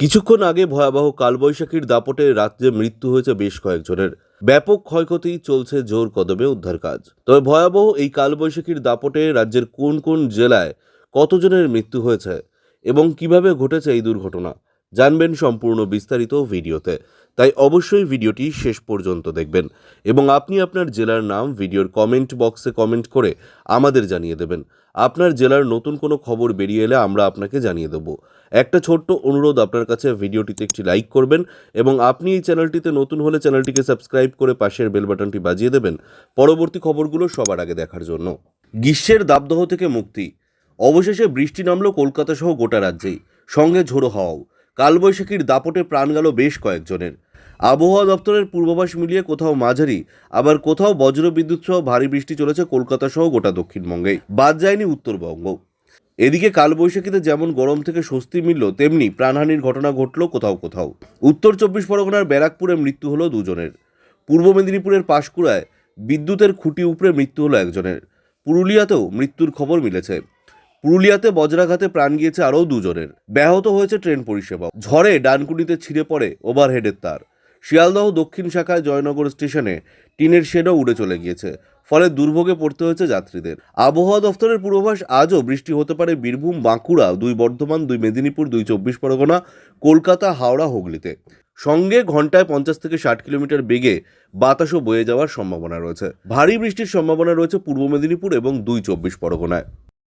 কিছুক্ষণ আগে ভয়াবহ কালবৈশাখীর দাপটে রাত্রে মৃত্যু হয়েছে বেশ কয়েকজনের। ব্যাপক ক্ষয়ক্ষতি চলছে জোর কদমে উদ্ধার কাজ। তবে ভয়াবহ এই কালবৈশাখীর দাপটে রাজ্যের কোন কোন জেলায় কতজনের মৃত্যু হয়েছে এবং কীভাবে ঘটেছে এই দুর্ঘটনা? জানবেন সম্পূর্ণ বিস্তারিত ভিডিওতে। তাই অবশ্যই ভিডিওটি শেষ পর্যন্ত দেখবেন এবং আপনি আপনার জেলার নাম ভিডিওর কমেন্ট বক্সে কমেন্ট করে আমাদের জানিয়ে দেবেন। আপনার জেলার নতুন কোনো খবর বেরিয়ে এলে আমরা আপনাকে জানিয়ে দেব। একটা ছোট্ট অনুরোধ আপনার কাছে, ভিডিওটিতে একটি লাইক করবেন এবং আপনি এই চ্যানেলটিতে নতুন হলে চ্যানেলটিকে সাবস্ক্রাইব করে পাশের বেল বাটনটি বাজিয়ে দেবেন পরবর্তী খবরগুলো সবার আগে দেখার জন্য। গ্রীষ্মের দাবদাহ থেকে মুক্তি। অবশেষে বৃষ্টি নামলো কলকাতা সহ গোটা রাজ্যেই। সঙ্গে ঝোড়ো হাওয়াও। কালবৈশাখীর দাপটে প্রাণ গেল বেশ কয়েকজনের। আবহাওয়া দপ্তরের পূর্বাভাস মিলিয়ে কোথাও মাঝারি, আবার কোথাও বজ্রবিদ্যুৎ সহ ভারী বৃষ্টি চলেছে কলকাতা সহ গোটা দক্ষিণবঙ্গে। বাদ যায়নি উত্তরবঙ্গ। এদিকে কালবৈশাখীতে যেমন গরম থেকে স্বস্তি মিলল, তেমনি প্রাণহানির ঘটনা ঘটল কোথাও কোথাও। উত্তর চব্বিশ পরগনার ব্যারাকপুরে মৃত্যু হলো দুজনের। পূর্ব মেদিনীপুরের পাশকুড়ায় বিদ্যুতের খুঁটি উপড়ে মৃত্যু হলো একজনের। পুরুলিয়াতেও মৃত্যুর খবর মিলেছে। পুরুলিয়াতে বজ্রাঘাতে প্রাণ গিয়েছে আরও দুজনের। ব্যাহত হয়েছে ট্রেন পরিষেবা ঝড়ে ডানকুনিতে ছিঁড়ে পড়ে ওভারহেডের তার। শিয়ালদহ দক্ষিণ শাখায় জয়নগর স্টেশনে টিনের শেডও উড়ে চলে গিয়েছে। ফলে দুর্ভোগে পড়তে হয়েছে যাত্রীদের। আবহাওয়া দফতরের পূর্বাভাস, আজও বৃষ্টি হতে পারে বীরভূম, বাঁকুড়া, দুই বর্ধমান, দুই মেদিনীপুর, দুই চব্বিশ পরগনা, কলকাতা, হাওড়া, হুগলিতে। সঙ্গে ঘন্টায় পঞ্চাশ থেকে ষাট কিলোমিটার বেগে বাতাসও বয়ে যাওয়ার সম্ভাবনা রয়েছে। ভারী বৃষ্টির সম্ভাবনা রয়েছে পূর্ব মেদিনীপুর এবং দুই চব্বিশ পরগনায়।